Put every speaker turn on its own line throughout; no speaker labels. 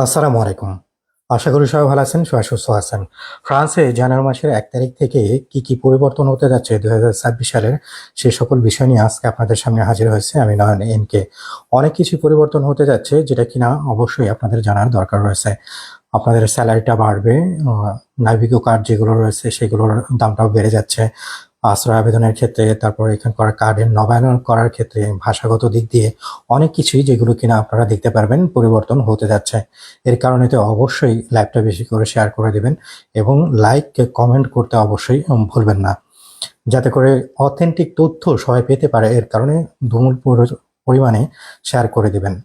আসসালামু আলাইকুম। আশা করি সবাই ভালো আছেন সবাই সুস্থ আছেন। ফ্রান্সে জানুয়ারি মাসের এক তারিখ থেকে কি কি পরিবর্তন হতে যাচ্ছে দু হাজার ছাব্বিশ সালের সেই সকল বিষয় নিয়ে আজকে আপনাদের সামনে হাজির হয়েছে আমি নয়ন এনকে অনেক কিছু পরিবর্তন হতে যাচ্ছে যেটা কিনা অবশ্যই আপনাদের জানার দরকার রয়েছে। আপনাদের স্যালারিটা বাড়বে আহ, কার্ড যেগুলো রয়েছে সেগুলোর দামটাও বেড়ে যাচ্ছে। আশ্রয় আবেদনের ক্ষেত্রে, তারপর এখানকার কার্ডের নবায়ন করার ক্ষেত্রে, ভাষাগত দিক দিয়ে অনেক কিছুই যেগুলো কিনা আপনারা দেখতে পারবেন, পরিবর্তন হতে যাচ্ছে। এর কারণে তো অবশ্যই লাইভটা বেশি করে শেয়ার করে দিবেন এবং লাইক, কমেন্ট করতে অবশ্যই ভুলবেন না। যাতে করে অথেন্টিক তথ্য সবাই পেতে পারে, এর কারণে পরি- পরিমাণে শেয়ার করে দিবেন।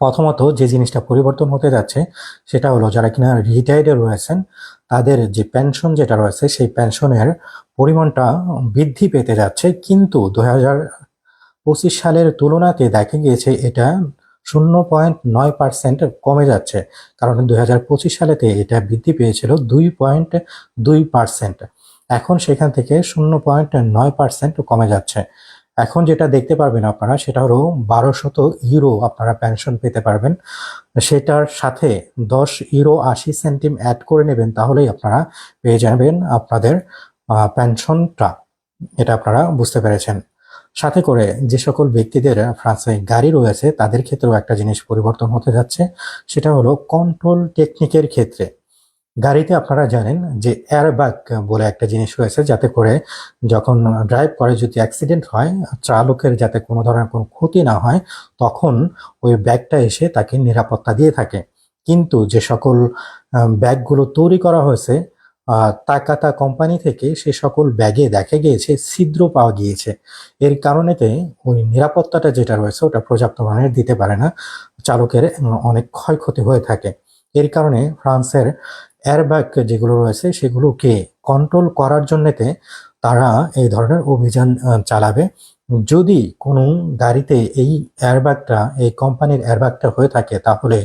প্রথমত যে জিনিসটা পরিবর্তন হতে যাচ্ছে, সেটা হলো যারা কিনা রিটায়ার্ডে রয়েছেন, তাদের যে পেনশন যেটা রয়েছে, সেই পেনশনের পরিমাণটা বৃদ্ধি পেতে যাচ্ছে। কিন্তু দু পঁচিশ সালের তুলনাতে দেখা গিয়েছে এটা শূন্য পয়েন্ট নয় পার্সেন্ট কমে যাচ্ছে। কারণ দুই হাজার পঁচিশ সালেতে এটা বৃদ্ধি পেয়েছিল দুই পয়েন্ট দুই পার্সেন্ট। এখন সেখান থেকে শূন্য পয়েন্ট নয় পার্সেন্ট কমে যাচ্ছে। এখন যেটা দেখতে পারবেন আপনারা, সেটা হলো বারোশত ইউরো আপনারা পেনশন পেতে পারবেন। সেটার সাথে দশ ইউরো আশি সেন্টিম অ্যাড করে নেবেন, তাহলেই আপনারা পেয়ে যাবেন আপনাদের পেনশনটা এটা আপনারা বুঝতে পেরেছেন। সাথে করে যে সকল ব্যক্তিদের ফ্রান্সে গাড়ি রয়েছে, তাদের ক্ষেত্রেও একটা জিনিস পরিবর্তন হতে যাচ্ছে, সেটা হলো কন্ট্রোল টেকনিকের ক্ষেত্রে। গাড়িতে আপনারা জানেন যে এয়ারব্যাগ বলে একটা জিনিস রয়েছে যাতে করে যখন ড্রাইভ করে যদি অ্যাক্সিডেন্ট হয়, চালকের যাতে কোনো ধরনের কোনো ক্ষতি না হয়, তখন ওই ব্যাগটা এসে তাকে নিরাপত্তা দিয়ে থাকে। কিন্তু যে সকল ব্যাগগুলো তৈরি করা হয়েছে তাকাতা কোম্পানি থেকে সে সকল ব্যাগে দেখা গিয়েছে, ছিদ্র পাওয়া গিয়েছে। এর কারণেতে ওই নিরাপত্তাটা যেটা রয়েছে ওটা পর্যাপ্ত মানের দিতে পারে না। চালকের অনেক ক্ষয়ক্ষতি হয়ে থাকে। এর কারণে ফ্রান্সের এয়ারব্যাগ যেগুলো রয়েছে সেগুলোকে কন্ট্রোল করার জন্যতে তারা এই ধরনের অভিযান চালাবে। যদি কোনো গাড়িতে এই এয়ারব্যাগটা এই কোম্পানির এয়ারব্যাগটা হয়ে থাকে, তাহলে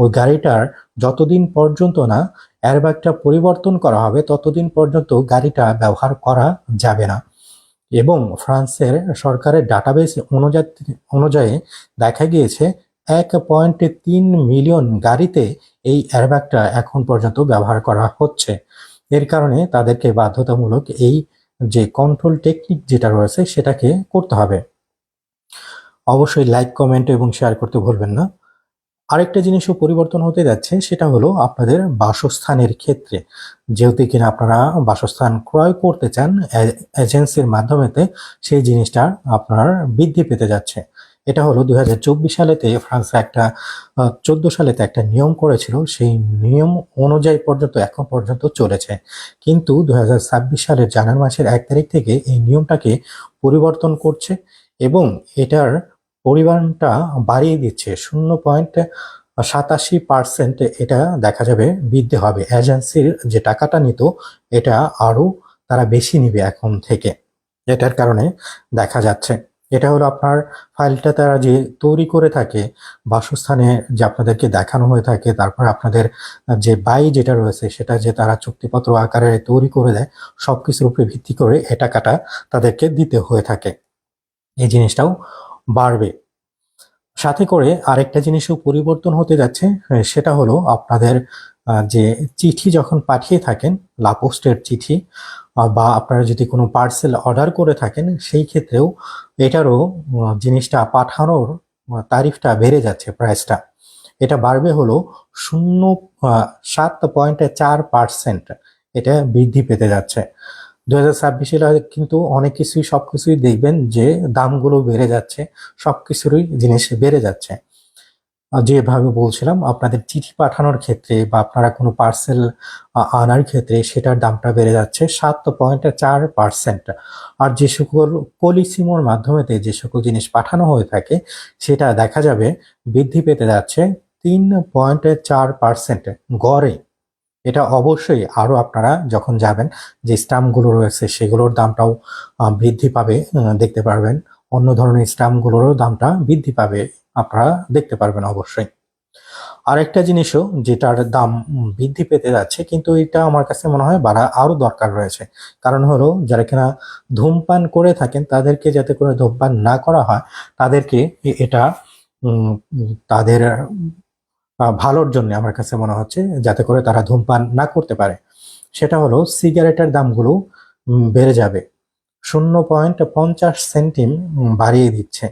ওই গাড়িটার যতদিন পর্যন্ত না এয়ারব্যাগটা পরিবর্তন করা হবে, ততদিন পর্যন্ত গাড়িটা ব্যবহার করা যাবে না। এবং ফ্রান্সের সরকারের ডাটাবেস অনুযায়ী অনুযায়ী দেখা গিয়েছে, এক পয়েন্ট তিন মিলিয়ন গাড়িতে এই এয়ারব্যাগটা এখন পর্যন্ত ব্যবহার করা হচ্ছে। এর কারণে তাদেরকে বাধ্যতামূলক এই যে কন্ট্রোল টেকনিক যেটা রয়েছে সেটাকে করতে হবে। অবশ্যই লাইক কমেন্ট এবং শেয়ার করতে ভুলবেন না। আরেকটা জিনিসও পরিবর্তন হতে যাচ্ছে, সেটা হলো আপনাদের বাসস্থানের ক্ষেত্রে। যেহেতু কিনা আপনারা বাসস্থান ক্রয় করতে চান এজেন্সির মাধ্যমেতে সেই জিনিসটা আপনার বৃদ্ধি পেতে যাচ্ছে। এটা হলো দুই হাজার চব্বিশ সালেতে ফ্রান্সে একটা চোদ্দ সালেতে একটা নিয়ম করেছিল। সেই নিয়ম অনুযায়ী পর্যন্ত, এখন পর্যন্ত চলেছে। কিন্তু দুই হাজার ছাব্বিশ সালের জানুয়ারি মাসের এক তারিখ থেকে এই নিয়মটাকে পরিবর্তন করছে এবং এটার পরিমাণটা বাড়িয়ে দিচ্ছে। শূন্য পয়েন্ট সাতাশি পার্সেন্ট এটা দেখা যাবে বৃদ্ধি হবে। এজেন্সির যে টাকাটা নিত, এটা আরও তারা বেশি নিবে এখন থেকে। এটার কারণে দেখা যাচ্ছে। এটা হলো আপনার ফাইলটা তারা যে তৈরি করে থাকে বাসস্থানে যে আপনাদেরকে দেখানো হয়ে থাকে তারপর আপনাদের যে বাই যেটা রয়েছে সেটা যে তারা চুক্তিপত্র আকারে তৈরি করে দেয় সব কিছুর উপরে ভিত্তি করে এ টাকাটা তাদেরকে দিতে হয়ে থাকে। এই জিনিসটাও বাড়বে। সাথে করে আরেকটা জিনিসও পরিবর্তন হতে যাচ্ছে আহ, সেটা হলো আপনাদের যে চিঠি যখন পাঠিয়ে থাকেন লাপোস্টের চিঠি বা আপনারা যদি কোনো পার্সেল অর্ডার করে থাকেন, সেই ক্ষেত্রেও এটারও জিনিসটা পাঠানোর তারিফটা বেড়ে যাচ্ছে প্রাইসটা এটা বাড়বে হলো শূন্য সাত পয়েন্ট চার পার্সেন্ট এটা বৃদ্ধি পেতে যাচ্ছে। দু হাজার ছাব্বিশে কিন্তু অনেক কিছুই সব কিছুই দেখবেন যে দামগুলো বেড়ে যাচ্ছে সব কিছুরই জিনিস বেড়ে যাচ্ছে। যেভাবে বলছিলাম, আপনাদের চিঠি পাঠানোর ক্ষেত্রে বা আপনারা কোনো পার্সেল আনার ক্ষেত্রে সেটার দামটা বেড়ে যাচ্ছে সাত পয়েন্ট চার পার্সেন্ট আর যে সকল পলিসিমোর মাধ্যমেতে যে সকল জিনিস পাঠানো হয়ে থাকে, সেটা দেখা যাবে বৃদ্ধি পেতে যাচ্ছে তিন পয়েন্ট চার পার্সেন্ট গড়ে। এটা অবশ্যই আরও আপনারা যখন যাবেন, যে স্টাম্পগুলো রয়েছে সেগুলোর দামটাও বৃদ্ধি পাবে দেখতে পারবেন। অন্য ধরনের স্টাম্পগুলোরও দামটা বৃদ্ধি পাবে। আপনারা দেখতে পারবেন অবশ্যই। আরেকটা জিনিসও যেটার দাম বৃদ্ধি পেতে যাচ্ছে, কিন্তু এটা আমার কাছে মনে হয় বাড়া আরও দরকার রয়েছে। কারণ হলো, যারা কিনা ধূমপান করে থাকেন, তাদেরকে যাতে করে ধূমপান না করা হয়, তাদেরকে এটা তাদের ভালোর জন্য আমার কাছে মনে হচ্ছে, যাতে করে তারা ধূমপান না করতে পারে। সেটা হলো, সিগারেটের দামগুলো বেড়ে যাবে। শূন্য পয়েন্ট পঞ্চাশ সেন্টিম বাড়িয়ে দিচ্ছে।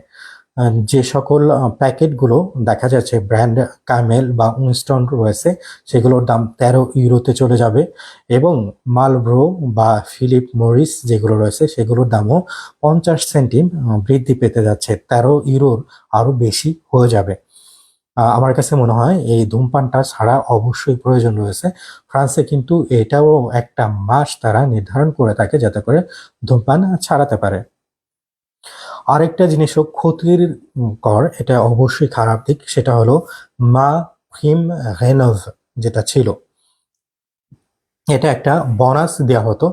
যে সকল প্যাকেটগুলো দেখা যাচ্ছে, ব্র্যান্ড ক্যামেল বা উইনস্টন রয়েছে, সেগুলোর দাম তেরো ইউরোতে চলে যাবে। এবং মালব্রো বা ফিলিপ মরিস যেগুলো রয়েছে, সেগুলোর দামও পঞ্চাশ সেন্টিম বৃদ্ধি পেতে যাচ্ছে। তেরো ইউরোর আরও বেশি হয়ে যাবে। আমার কাছে মনে হয় এই ধূমপানটা ছাড়া অবশ্যই প্রয়োজন রয়েছে। ফ্রান্সে কিন্তু এটাও একটা মাস তারা নির্ধারণ করে থাকে যাতে করে ধূমপান ছাড়াতে পারে। আরেকটা জিনিসও ক্ষতির কর, এটা অবশ্যই খারাপ দিক, সেটা হলো মা প্রিম রেনভ যেটা ছিল। এটা একটা বোনাস দেওয়া হতো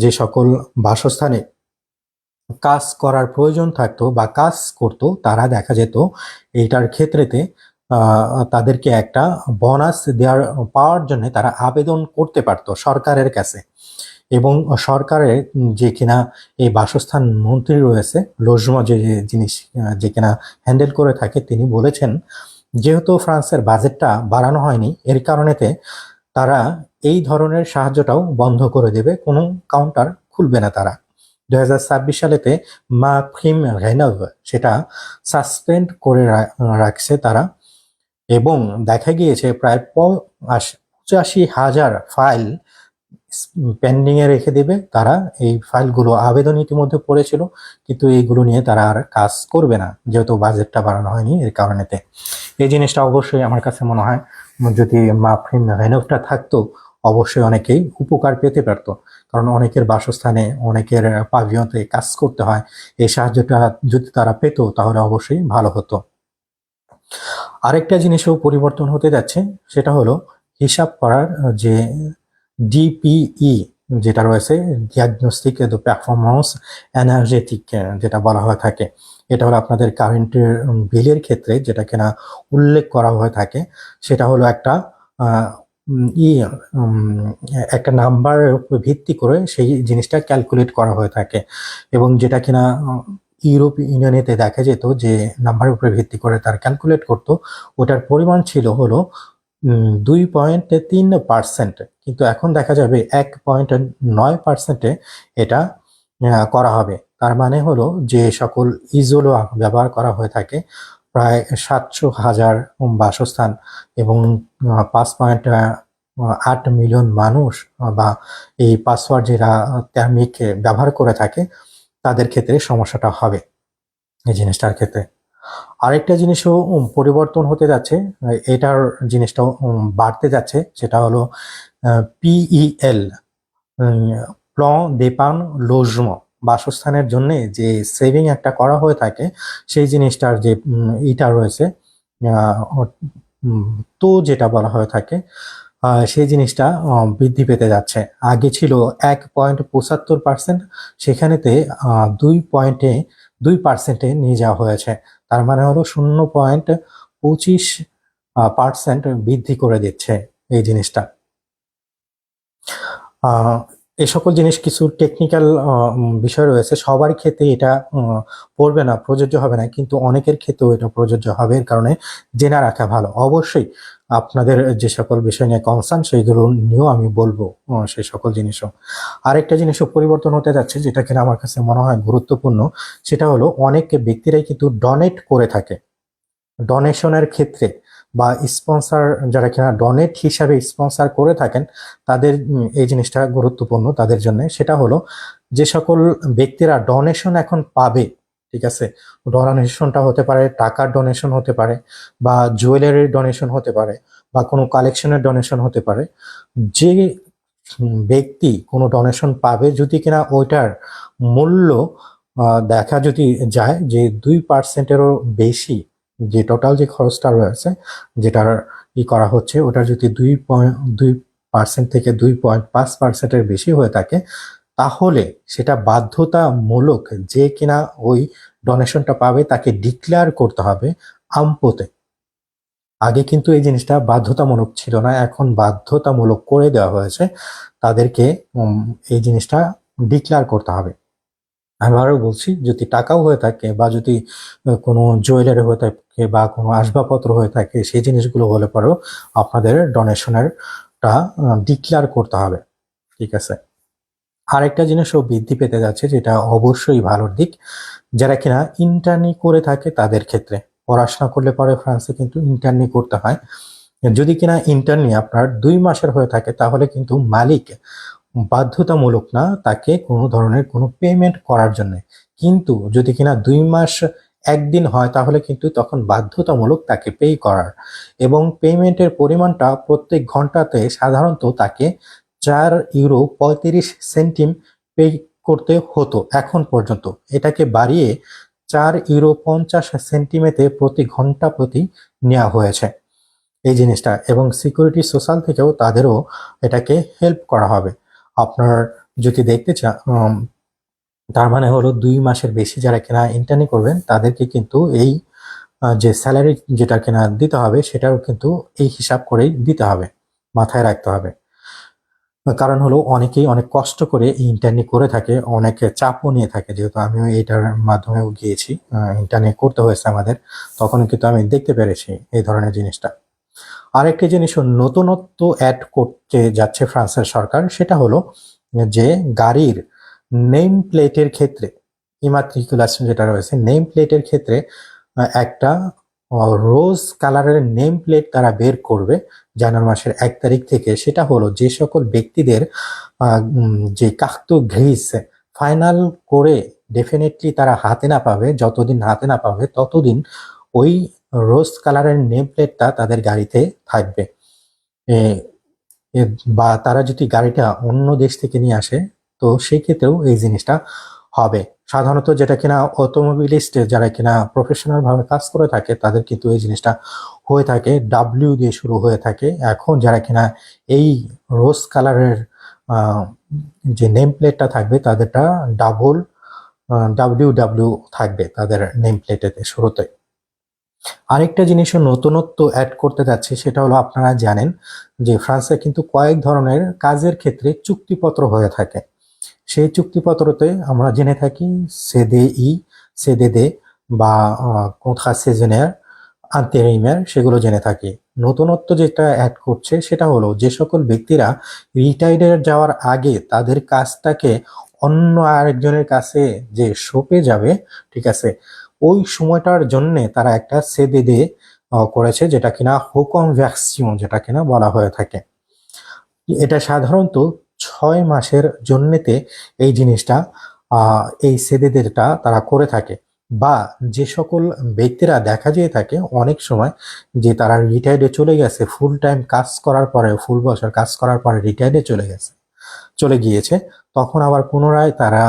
যে সকল বাসস্থানে কাজ করার প্রয়োজন থাকতো বা কাজ করতো, তারা দেখা যেত এইটার ক্ষেত্রেতে তাদেরকে একটা বোনাস দেওয়ার পাওয়ার জন্য তারা আবেদন করতে পারতো সরকারের কাছে। এবং সরকারের যে কিনা এই বাসস্থান মন্ত্রী রয়েছে, লোজমা যে জিনিস যে কিনা হ্যান্ডেল করে থাকে, তিনি বলেছেন, যেহেতু ফ্রান্সের বাজেটটা বাড়ানো হয়নি, এর কারণেতে তারা এই ধরনের সাহায্যটাও বন্ধ করে দেবে, কোনো কাউন্টার খুলবে না তারা। দু হাজার ছাব্বিশ সালেতে মা ফিম রেনভ সেটা সাসপেন্ড করে রাখছে তারা এবং দেখা গিয়েছে প্রায় পঁচাশি হাজার ফাইল পেন্ডিং এ রেখে দেবে, তারা এই ফাইলগুলো আবেদন ইতিমধ্যে পড়েছিল, কিন্তু এইগুলো নিয়ে তারা আর কাজ করবে না, যেহেতু বাজেটটা বাড়ানো হয়নি এর কারণেতে। এই জিনিসটা অবশ্যই আমার কাছে মনে হয়, যদি মাফিন রেনোভটা থাকতো, অবশ্যই অনেকেই উপকার পেতে পারতো, কারণ অনেকের বাসস্থানে, অনেকের পাভিয়তে কাজ করতে হয়, এই সাহায্যটা যদি তারা পেতো, তাহলে অবশ্যই ভালো হতো। আরেকটা জিনিসও পরিবর্তন হতে যাচ্ছে, সেটা হলো হিসাব করার যে ডিপিই যেটা রয়েছে ডিয়াগনস্টিক পারফরমেন্স এনার্জেটিক যেটা বলা হয়ে থাকে। এটা হলো আপনাদের কারেন্টের বিলের ক্ষেত্রে যেটা কিনা উল্লেখ করা হয়ে থাকে, সেটা হলো একটা ই একটা নাম্বারের উপর ভিত্তি করে সেই জিনিসটা ক্যালকুলেট করা হয়ে থাকে। এবং যেটা কিনা ইউরোপ ইউনিয়নেতে দেখা যেত যে নাম্বারের উপরে ভিত্তি করে তার ক্যালকুলেট করতো, ওটার পরিমাণ ছিল হলো দুই পয়েন্ট তিন পার্সেন্ট। কিন্তু এখন দেখা যাবে এক পয়েন্ট নয় পার্সেন্টে এটা করা হবে। তার মানে হলো যে সকল ইজোলো ব্যবহার করা হয়ে থাকে প্রায় সাতশো হাজার বাসস্থান এবং পাঁচ পয়েন্ট আট মিলিয়ন মানুষ বা এই পাসওয়ার্ড যারা টার্মিক ব্যবহার করে থাকে, তাদের ক্ষেত্রে সমস্যাটা হবে এই জিনিসটার ক্ষেত্রে। আরেকটা জিনিসও পরিবর্তন হতে যাচ্ছে, এটার জিনিসটাও বাড়তে যাচ্ছে, সেটা হলো পিইএল প্লন দেপান লোজম, বাসস্থানের জন্য যে সেভিং একটা করা হয়ে থাকে, সেই জিনিসটার যে ইটা রয়েছে তো যেটা বলা হয়ে থাকে সেই জিনিসটা বৃদ্ধি পেতে যাচ্ছে। আগে ছিল এক পয়েন্ট পঁচাত্তর পার্সেন্ট, সেখানেতে দুই পয়েন্টে, দুই পার্সেন্টে নিয়ে যাওয়া হয়েছে। তার মানে হলো শূন্য পয়েন্ট পঁচিশ পার্সেন্ট বৃদ্ধি করে দিচ্ছে এই জিনিসটা। এই সকল জিনিস কিছু টেকনিক্যাল বিষয় রয়েছে। সবার ক্ষেত্রে এটা পড়বে না, প্রযোজ্য হবে না, কিন্তু অনেকের ক্ষেত্রেও এটা প্রযোজ্য হবে। এর কারণে জেনে রাখা ভালো। অবশ্যই আপনাদের যে সকল বিষয় নিয়ে কনসার্ন সেইগুলো নিয়েও আমি বলব সেই সকল জিনিসও। আরেকটা জিনিসও পরিবর্তন হতে যাচ্ছে, যেটা কিনা আমার কাছে মনে হয় গুরুত্বপূর্ণ, সেটা হলো অনেক ব্যক্তিরাই কিন্তু ডোনেট করে থাকে। ডোনেশনের ক্ষেত্রে বা স্পন্সর যারা কিনা ডোনেট হিসাবে স্পন্সর করে থাকেন, তাদের এই জিনিসটা গুরুত্বপূর্ণ তাদের জন্য। সেটা হলো যে সকল ব্যক্তিরা ডোনেশন এখন পাবে, ঠিক আছে? ডোনেশনটা হতে পারে, টাকার ডোনেশন হতে পারে, বা জুয়েলারির ডোনেশন হতে পারে, বা কোনো কালেকশনের ডোনেশন হতে পারে, যে ব্যক্তি কোনো ডোনেশন পাবে, যদি কিনা ওইটার মূল্য দেখা যদি যায় যে দুই পার্সেন্টেরও বেশি যে টোটাল যে খরচটা রয়েছে, যেটার ই করা হচ্ছে ওটা যদি দুই পয়েন্ট, দুই পার্সেন্ট থেকে দুই পয়েন্ট পাঁচ পার্সেন্টের বেশি হয়ে থাকে, তাহলে সেটা বাধ্যতামূলক যে কিনা ওই ডোনেশনটা পাবে, তাকে ডিক্লেয়ার করতে হবে আমপোতে আগে কিন্তু এই জিনিসটা বাধ্যতামূলক ছিল না, এখন বাধ্যতামূলক করে দেওয়া হয়েছে, তাদেরকে এই জিনিসটা ডিক্লেয়ার করতে হবে। আবারও বলছি, যদি টাকাও হয়ে থাকে বা যদি কোনো জুয়েলারি হয়ে থাকে বা কোনো আসবাবপত্র হয়ে থাকে, সেই জিনিসগুলো হলে পরেও আপনাদের ডোনেশনের টা ডিক্লেয়ার করতে হবে। ঠিক আছে? আরেকটা জিনিসও বৃদ্ধি পেতে যাচ্ছে, যেটা অবশ্যই ভালোর দিক। যারা কিনা ইন্টার্নি করে থাকে তাদের ক্ষেত্রে। পড়াশোনা করলে পরে ফ্রান্সে কিন্তু ইন্টার্নি করতে হয়। যদি কিনা ইন্টার্নি আপনার দুই মাসের হয়ে থাকে, তাহলে কিন্তু মালিক বাধ্যতামূলক না, তাকে কোনো ধরনের কোনো পেমেন্ট করার জন্য। কিন্তু যদি কিনা দুই মাস একদিন হয়, তাহলে কিন্তু তখন বাধ্যতামূলক তাকে পে করার। এবং পেমেন্টের পরিমাণটা প্রত্যেক ঘন্টাতে সাধারণত তাকে চার ইউরো পঁয়ত্রিশ সেন্টিম পে করতে হতো এখন পর্যন্ত। এটাকে বাড়িয়ে চার ইউরো পঞ্চাশ সেন্টিমেতে প্রতি ঘণ্টা প্রতি নেওয়া হয়েছে এই জিনিসটা। এবং সিকিউরিটি সোশ্যাল থেকেও তাদেরও এটাকে হেল্প করা হবে। আপনার যদি দেখতে চান তার মানে হলো দুই মাসের বেশি যারা কিনা ইন্টার্নি করবেন, তাদেরকে কিন্তু এই যে স্যালারি যেটা কিনা দিতে হবে, সেটাও কিন্তু এই হিসাব করেই দিতে হবে, মাথায় রাখতে হবে। কারণ হলো অনেকেই অনেক কষ্ট করে ইন্টার্নি করে থাকে, অনেক চাপও নিয়ে থাকে। যেহেতু আমিও এটার মাধ্যমেও গিয়েছি ইন্টার্নি করতে হয়েছে আমাদের তখন কিন্তু আমি দেখতে পেরেছি এই ধরনের জিনিসটা। আরেকটি জিনিস নতুনত্ব অ্যাড করতে যাচ্ছে ফ্রান্সের সরকার, সেটা হলো যে গাড়ির নেম প্লেটের ক্ষেত্রে ইমাত্রিকুলেশন যেটা রয়েছে নেম প্লেটের ক্ষেত্রে একটা রোজ কালারের নেম প্লেট তারা বের করবে জানুয়ারি মাসের এক তারিখ থেকে। সেটা হলো যে সকল ব্যক্তিদের যে কাকতো ঘ্রিস ফাইনাল করে ডেফিনেটলি তারা হাতে না পাবে, যতদিন হাতে না পাবে, ততদিন ওই রোজ কালারের নেম প্লেটটা তাদের গাড়িতে থাকবে। বা তারা যদি গাড়িটা অন্য দেশ থেকে নিয়ে আসে, তো সেই ক্ষেত্রেও এই জিনিসটা হবে। সাধারণত যেটা কিনা অটোমোবিলিস্ট যারা কিনা প্রফেশনাল ভাবে কাজ করে থাকে, তাদের কিন্তু এই জিনিসটা হয়ে থাকে ডাব্লিউ দিয়ে শুরু হয়ে থাকে। এখন যারা কিনা এই রোজ কালারের যে নেম প্লেটটা থাকবে, তাদেরটা ডাবল ডাব্লিউ ডাব্লিউ থাকবে তাদের নেম প্লেটেতে শুরুতে। আরেকটা জিনিসও নতুনত্ব অ্যাড করতে যাচ্ছে, সেটা হলো আপনারা জানেন যে ফ্রান্সে কিন্তু কয়েক ধরনের কাজের ক্ষেত্রে চুক্তিপত্র হয়ে থাকে। সেই চুক্তিপত্রতে আমরা জেনে থাকি সেদে ই সেদে দে বা কোথা সেজনের আন্তরিমের সেগুলো জেনে থাকি। নতুনত্ব যেটা অ্যাড করছে, সেটা হলো যে সকল ব্যক্তিরা রিটায়ার্ডের যাওয়ার আগে তাদের কাজটাকে অন্য আরেকজনের কাছে যে সঁপে যাবে, ঠিক আছে ওই সময়টার জন্যে তারা একটা সেদে সেদেদে করেছে যেটা কিনা হুকম ভ্যাকসিন যেটা কিনা বলা হয়ে থাকে। এটা সাধারণত ছয় মাসের জন্যেতে এই জিনিসটা এই সেদেদেরটা তারা করে থাকে। বা যে সকল ব্যক্তিরা দেখা যেয়ে থাকে অনেক সময় যে তারা রিটায়ার্ডে চলে গেছে ফুল টাইম কাজ করার পরে ফুল বছর কাজ করার পরে রিটায়ার্ডে চলে গেছে, চলে গিয়েছে। তখন আবার পুনরায় তারা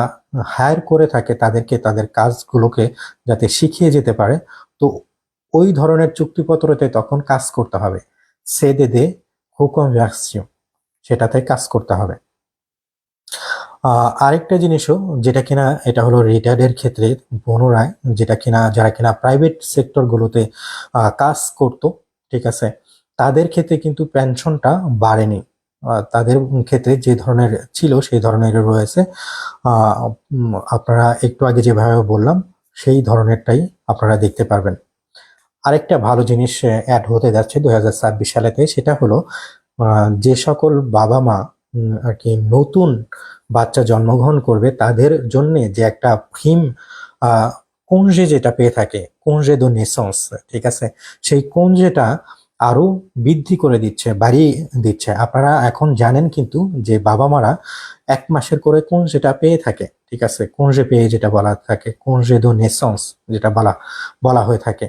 হায়ার করে থাকে তাদেরকে, তাদের কাজগুলোকে যাতে শিখিয়ে যেতে পারে। তো ওই ধরনের চুক্তিপত্রতে তখন কাজ করতে হবে। সেদে দে হুকম ভ্যাকসিও সেটাতে কাজ করতে হবে। আরেকটা জিনিসও যেটা কিনা, এটা হলো রিটায়ার্ডের ক্ষেত্রে পুনরায় যেটা কিনা, যারা কিনা প্রাইভেট সেক্টরগুলোতে কাজ করত, ঠিক আছে, তাদের ক্ষেত্রে কিন্তু পেনশনটা বাড়েনি। তাদের ক্ষেত্রে যে ধরনের ছিল, সেই ধরনের রয়েছে। আপনারা একটু আগে যেভাবে বললাম, সেই ধরনেরটাই আপনারা দেখতে পারবেন। আরেকটা ভালো জিনিস অ্যাড হতে যাচ্ছে দুই হাজার ছাব্বিশ সালেতে সেটা হলো যে সকল বাবা মা আর কি নতুন বাচ্চা জন্মগ্রহণ করবে, তাদের জন্য যে একটা ফিম কঞ্জে যেটা পেয়ে থাকে, কঞ্জে দো নেসন্স, ঠিক আছে? সেই কঞ্জেটা আরও বৃদ্ধি করে দিচ্ছে, বাড়িয়ে দিচ্ছে। আপনারা এখন জানেন কিন্তু যে বাবা মারা এক মাসের করে কোন যেটা পেয়ে থাকে, ঠিক আছে? কঞ্জে পেয়ে যেটা বলা থাকে কঞ্জে দো নেসন্স যেটা বলা বলা হয়ে থাকে।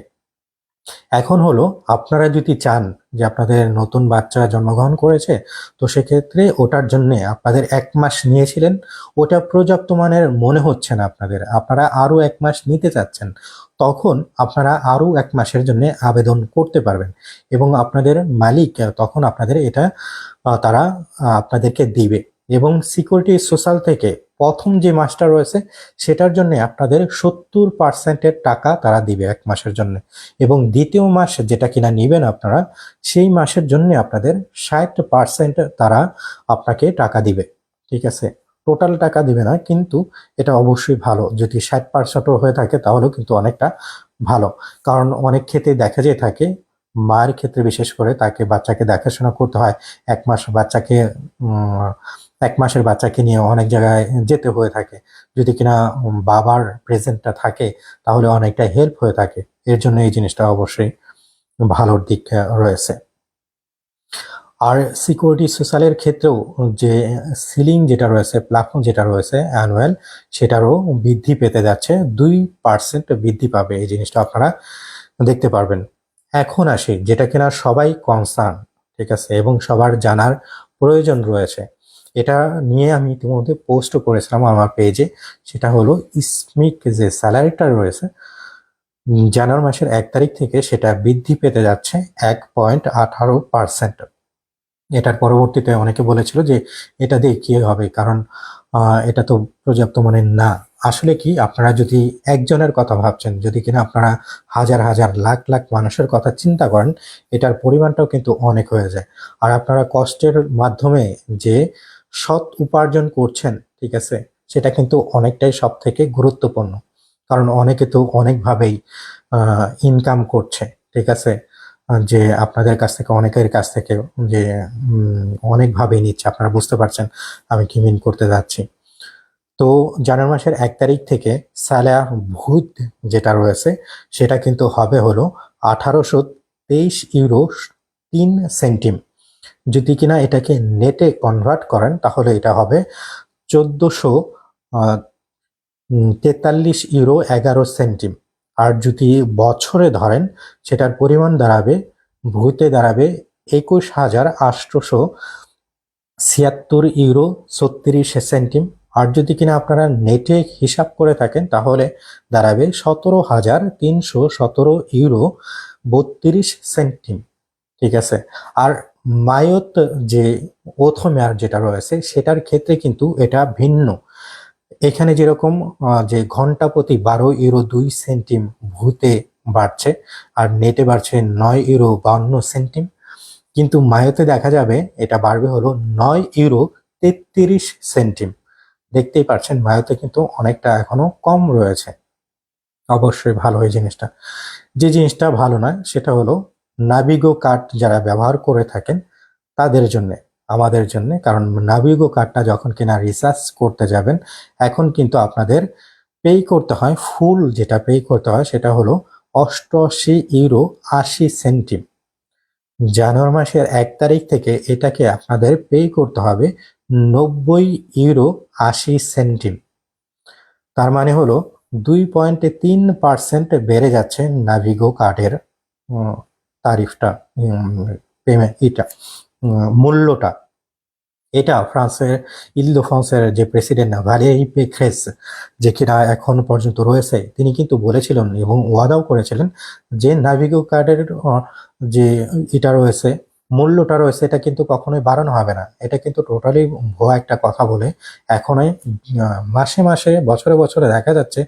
এখন হলো আপনারা যদি চান যে আপনাদের নতুন বাচ্চা জন্মগ্রহণ করেছে, তো সেক্ষেত্রে ওটার জন্য আপনাদের এক মাস নিয়েছিলেন। ওটা পর্যাপ্ত মানের মনে হচ্ছে না আপনাদের। আপনারা আরও এক মাস নিতে চাচ্ছেন। তখন আপনারা আরও এক মাসের জন্য আবেদন করতে পারবেন। এবং আপনাদের মালিক তখন আপনাদের এটা তারা আপনাদেরকে দিবে। এবং সিকিউরিটি সোশ্যাল থেকে প্রথম যে মাসটা রয়েছে, সেটার জন্য আপনাদের সত্তর পার্সেন্টের টাকা তারা দিবে এক মাসের জন্য। এবং দ্বিতীয় মাস যেটা কিনা নেবেন আপনারা, সেই মাসের জন্য আপনাদের ষাট পার্সেন্ট তারা আপনাকে টাকা দিবে। ঠিক আছে? টোটাল টাকা দিবে না, কিন্তু এটা অবশ্যই ভালো। যদি ষাট পার্সেন্টও হয়ে থাকে, তাহলেও কিন্তু অনেকটা ভালো। কারণ অনেক ক্ষেত্রে দেখা যেয়ে থাকে, মায়ের ক্ষেত্রে বিশেষ করে তাকে বাচ্চাকে দেখাশোনা করতে হয়। এক মাস বাচ্চাকে এক মাসের বাচ্চাকে নিয়ে অনেক জায়গায় যেতে হয়ে থাকে। যদি কিনা বাবার প্রেজেন্টটা থাকে, তাহলে অনেকটা হেল্প হয়ে থাকে। এর জন্য এই জিনিসটা অবশ্যই ভালোর দিক রয়েছে। আর সিকিউরিটি সোশ্যালের ক্ষেত্রেও যে সিলিং যেটা রয়েছে, প্ল্যাটফর্ম যেটা রয়েছে অ্যানুয়াল, সেটারও বৃদ্ধি পেতে যাচ্ছে। দুই পার্সেন্ট বৃদ্ধি পাবে এই জিনিসটা আপনারা দেখতে পারবেন। এখন আসি, যেটা কিনা সবাই কনসার্ন ঠিক আছে, এবং সবার জানার প্রয়োজন রয়েছে। এটা নিয়ে আমি ইতিমধ্যে পোস্টও করেছিলাম আমার পেজে সেটা হলো ইসমিক যে স্যালারিটা রয়েছে জানুয়ারি মাসের এক তারিখ থেকে সেটা বৃদ্ধি পেতে যাচ্ছে এক পয়েন্ট আঠারো পার্সেন্ট। এটার পরবর্তীতে অনেকে বলেছিল যে এটা দিয়ে কি হবে? কারণ এটা তো পর্যাপ্ত মানে না। আসলে কি, আপনারা যদি একজনের কথা ভাবছেন, যদি কিনা আপনারা হাজার হাজার লাখ লাখ মানুষের কথা চিন্তা করেন, এটার পরিমাণটাও কিন্তু অনেক হয়ে যায়। আর আপনারা কষ্টের মাধ্যমে যে সৎ উপার্জন করছেন, ঠিক আছে, সেটা কিন্তু অনেকটাই সব থেকে গুরুত্বপূর্ণ। কারণ অনেকে তো অনেকভাবেই ইনকাম করছে, ঠিক আছে যে আপনাদের কাছ থেকে অনেকের কাছ থেকে যে উম, অনেকভাবেই নিচ্ছে আপনারা বুঝতে পারছেন আমি কি মিন করতে যাচ্ছি। তো জানুয়ারি মাসের এক তারিখ থেকে সালাহ ভূত যেটা রয়েছে সেটা কিন্তু হবে হলো আঠারোশো তেইশ ইউরো তিন সেন্টিম যদি কিনা এটাকে নেটে কনভার্ট করেন তাহলে এটা হবে চোদ্দোশো তেতাল্লিশ ইউরো এগারো সেন্টিম আর যদি বছরে ধরেন সেটার পরিমাণ দাঁড়াবে, ভূতে দাঁড়াবে একুশ হাজার আটশোশো ছিয়াত্তর ইউরো ছত্রিশ সেন্টিম। আর যদি কিনা আপনারা নেটে হিসাব করে থাকেন, তাহলে দাঁড়াবে সতেরো হাজার তিনশো সতেরো ইউরো বত্রিশ সেন্টিম। ঠিক আছে? আর মায়ত যে ওথমেয়ার যেটা রয়েছে, সেটার ক্ষেত্রে কিন্তু এটা ভিন্ন। এখানে যেরকম যে ঘণ্টা প্রতি বারো ইউরো দুই সেন্টিম ভূতে বাড়ছে, আর নেটে বাড়ছে নয় ইউরো বান্ন সেন্টিম কিন্তু মায়োতে দেখা যাবে এটা বাড়বে হলো নয় ইউরো তেত্রিশ সেন্টিম দেখতেই পাচ্ছেন মায়োতে কিন্তু অনেকটা এখনও কম রয়েছে। অবশ্যই ভালো এই জিনিসটা। যে জিনিসটা ভালো নয়, সেটা হলো নাবিগো কার্ড যারা ব্যবহার করে থাকেন, তাদের জন্য। আমাদের জন্য, কারণ নাবিগো কার্ডটা যখন কিনা রিসার্চ করতে যাবেন, এখন কিন্তু আপনাদের পে করতে হয় ফুল যেটা পে করতে হয় সেটা হলো অষ্টআশি ইউরো আশি সেন্টিম জানুয়ারি মাসের এক তারিখ থেকে এটাকে আপনাদের পে করতে হবে নব্বই ইউরো আশি সেন্টিম তার মানে হলো দুই পয়েন্ট তিন পার্সেন্ট বেড়ে যাচ্ছে নাভিগো কার্ডের তারিফটা পেমেন্ট এটা মূল্যটা। এটা ফ্রান্সের ইলদো ফ্রান্সের যে প্রেসিডেন্ট ভ্যালেরি পেক্রেস, যে কিনা এখন পর্যন্ত রয়েছে, তিনি কিন্তু বলেছিলেন এবং ওয়াদাও করেছিলেন যে নাভিগো কার্ডের যে এটা রয়েছে, মূল্যটা রয়েছে, এটা কিন্তু কখনোই বাড়ানো হবে না। এটা কিন্তু টোটালি ভুয়া একটা কথা বলে এখনই মাসে মাসে, বছরে বছরে দেখা যাচ্ছে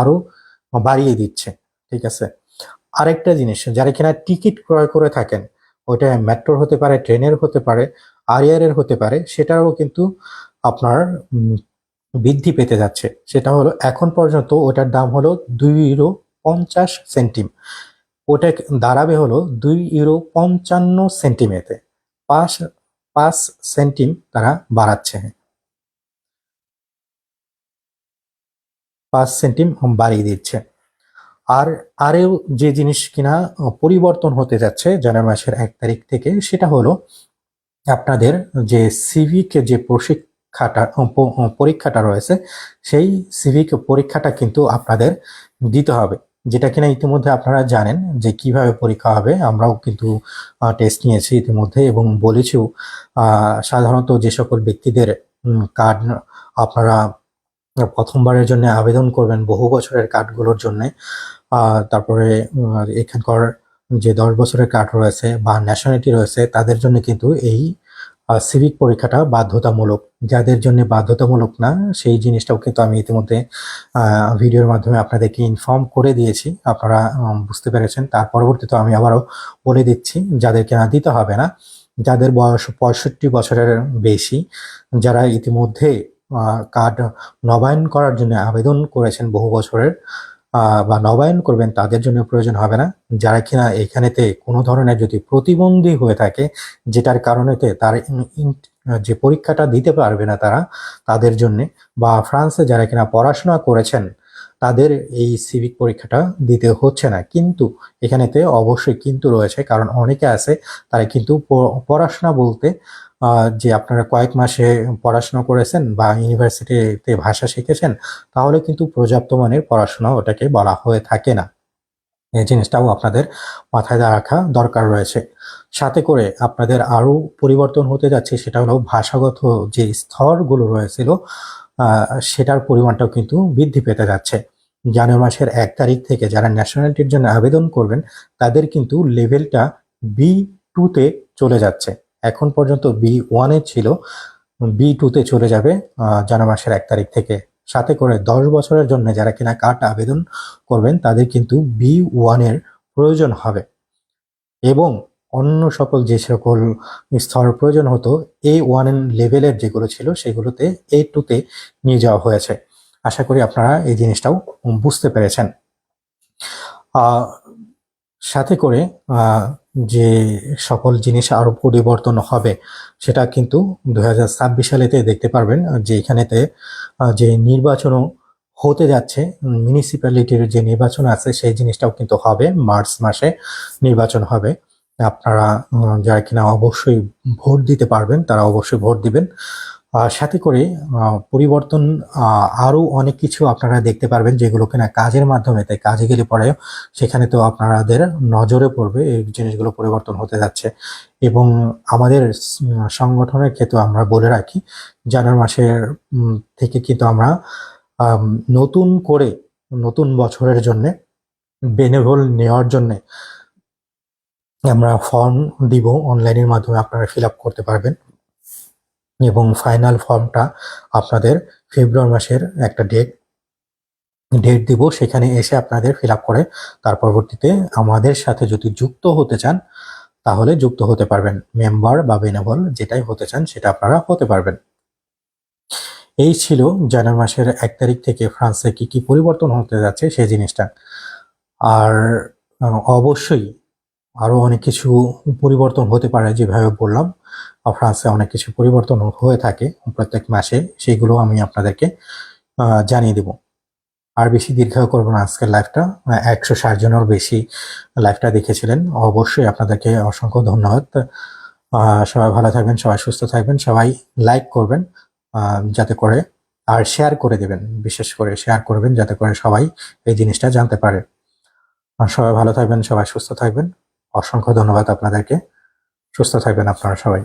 আরও বাড়িয়ে দিচ্ছে, ঠিক আছে? আরেকটা জিনিস, যারা কিনা টিকিট ক্রয় করে থাকেন, ওইটা মেট্রোর হতে পারে ট্রেনের হতে পারে আরিয়ারের হতে পারে, সেটাও কিন্তু আপনার বৃদ্ধি পেতে যাচ্ছে। সেটা হলো, এখন পর্যন্ত ওটার দাম হলো দুই ইউরো পঞ্চাশ সেন্টিম। ওটা দাঁড়াবে হলো দুই ইউরো পঞ্চান্ন সেন্টিমেতে। পাঁচ পাঁচ সেন্টিম তারা বাড়াচ্ছে। পাঁচ সেন্টিম বাড়িয়ে দিচ্ছে। আর আরেও যে জিনিস কিনা পরিবর্তন হতে যাচ্ছে জানুয়ারি মাসের এক তারিখ থেকে, সেটা হলো আপনাদের যে সিভিক যে প্রশিক্ষাটা পরীক্ষাটা রয়েছে, সেই সিভিক পরীক্ষাটা কিন্তু আপনাদের দিতে হবে। যেটা কিনা ইতিমধ্যে আপনারা জানেন যে কীভাবে পরীক্ষা হবে, আমরাও কিন্তু টেস্ট নিয়েছি ইতিমধ্যে এবং বলেছিও সাধারণত যে সকল ব্যক্তিদের কার্ড আপনারা প্রথমবারের জন্য আবেদন করবেন, বহু বছরের কার্ডগুলোর জন্য তারপরে এখানকার যে দশ বছরের কার্ড রয়েছে বা ন্যাশনালিটি রয়েছে, তাদের জন্য কিন্তু এই সিভিক পরীক্ষাটা বাধ্যতামূলক। যাদের জন্য বাধ্যতামূলক না, সেই জিনিসটাও কিন্তু আমি ইতিমধ্যে ভিডিওর মাধ্যমে আপনাদেরকে ইনফর্ম করে দিয়েছি। আপনারা বুঝতে পেরেছেন। তার পরবর্তীতে আমি আবারও বলে দিচ্ছি, যাদেরকে না দিতে হবে না, যাদের বয়স পঁয়ষট্টি বছরের বেশি, যারা ইতিমধ্যে কার্ড নবায়ন করার জন্য আবেদন করেছেন বহু বছরের বা নবায়ন করবেন, তাদের জন্য প্রয়োজন হবে না। যারা কিনা এখানেতে কোনো ধরনের যদি প্রতিবন্ধী হয়ে থাকে, যেটার কারণেতে তার যে পরীক্ষাটা দিতে পারবে না তারা, তাদের জন্য, বা ফ্রান্সে যারা কিনা পড়াশোনা করেছেন, তাদের এই সিভিক পরীক্ষাটা দিতে হচ্ছে না। কিন্তু এখানেতে অবশ্যই কিন্তু রয়েছে, কারণ অনেকে আছে, তারা কিন্তু পড়াশোনা বলতে যে আপনারা কয়েক মাসে পড়াশোনা করেছেন বা ইউনিভার্সিটিতে ভাষা শিখেছেন, তাহলে কিন্তু পর্যাপ্ত মানের পড়াশোনা ওটাকে বলা হয়ে থাকে না। এই জিনিসটাও আপনাদের মাথায় রাখা দরকার রয়েছে। সাথে করে আপনাদের আরও পরিবর্তন হতে যাচ্ছে, সেটা হলো ভাষাগত যে স্তরগুলো রয়েছিল সেটার পরিমাণটাও কিন্তু বৃদ্ধি পেতে যাচ্ছে। জানুয়ারি মাসের এক তারিখ থেকে যারা ন্যাশনালিটির জন্য আবেদন করবেন, তাদের কিন্তু লেভেলটা বি টুতে চলে যাচ্ছে। এখন পর্যন্ত বি ওয়ানে ছিল বি টুতে চলে যাবে জানুয়ারি মাসের এক তারিখ থেকে। সাথে করে দশ বছরের জন্য যারা কিনা কার্ড আবেদন করবেন, তাদের কিন্তু বি ওয়ানের প্রয়োজন হবে। এবং অন্য সকল যে সকল স্তর প্রয়োজন হতো এ ওয়ান লেভেলের যেগুলো ছিল, সেগুলোতে এ টুতে নিয়ে যাওয়া হয়েছে। আশা করি আপনারা এই জিনিসটাও বুঝতে পেরেছেন। সাথে করে যে সকল জিনিস আরও পরিবর্তন হবে, সেটা কিন্তু দুই হাজার ছাব্বিশ সালেতে দেখতে পারবেন, যে এখানেতে যে নির্বাচনও হতে যাচ্ছে মিউনিসিপ্যালিটির যে নির্বাচন আছে, সেই জিনিসটাও কিন্তু হবে, মার্চ মাসে নির্বাচন হবে। আপনারা যারা কিনা অবশ্যই ভোট দিতে পারবেন, তারা অবশ্যই ভোট দিবেন। সাথে করে পরিবর্তন আরও অনেক কিছু আপনারা দেখতে পারবেন যেগুলো কিনা কাজের মাধ্যমে। তাই কাজে গেলে পরে সেখানে তো আপনাদের নজরে পড়বে, এই জিনিসগুলো পরিবর্তন হতে যাচ্ছে। এবং আমাদের সংগঠনের ক্ষেত্রে আমরা বলে রাখি, জানুয়ারি মাসের থেকে কিন্তু আমরা নতুন করে, নতুন বছরের জন্য বেনেভল নেওয়ার জন্যে আমরা ফর্ম দিব অনলাইনের মাধ্যমে আপনারা ফিল আপ করতে পারবেন। এবং ফাইনাল ফর্মটা আপনাদের ফেব্রুয়ারি মাসের একটা ডেট ডেট দিব। সেখানে এসে আপনাদের ফিল করে তার পরবর্তীতে আমাদের সাথে যদি যুক্ত হতে চান, তাহলে যুক্ত হতে পারবেন। মেম্বার বা বেনেভল যেটাই হতে চান, সেটা আপনারা হতে পারবেন। এই ছিল জানুয়ারি মাসের এক তারিখ থেকে ফ্রান্সে কি কি পরিবর্তন হতে যাচ্ছে সেই জিনিসটা। আর অবশ্যই আরও অনেক কিছু পরিবর্তন হতে পারে, যেভাবে বললাম। ফ্রান্সে অনেক কিছু পরিবর্তন হয়ে থাকে প্রত্যেক মাসে, সেগুলো আমি আপনাদেরকে জানিয়ে দেব। আর বেশি দীর্ঘ করব না আজকের লাইভটা একশো ষাট জনের বেশি লাইভটা দেখেছিলেন। অবশ্যই আপনাদেরকে অসংখ্য ধন্যবাদ। সবাই ভালো থাকবেন, সবাই সুস্থ থাকবেন, সবাই লাইক করবেন যাতে করে, আর শেয়ার করে দেবেন, বিশেষ করে শেয়ার করবেন, যাতে করে সবাই এই জিনিসটা জানতে পারে। সবাই ভালো থাকবেন, সবাই সুস্থ থাকবেন। অসংখ্য ধন্যবাদ আপনাদেরকে। সুস্থ থাকবেন আপনারা সবাই।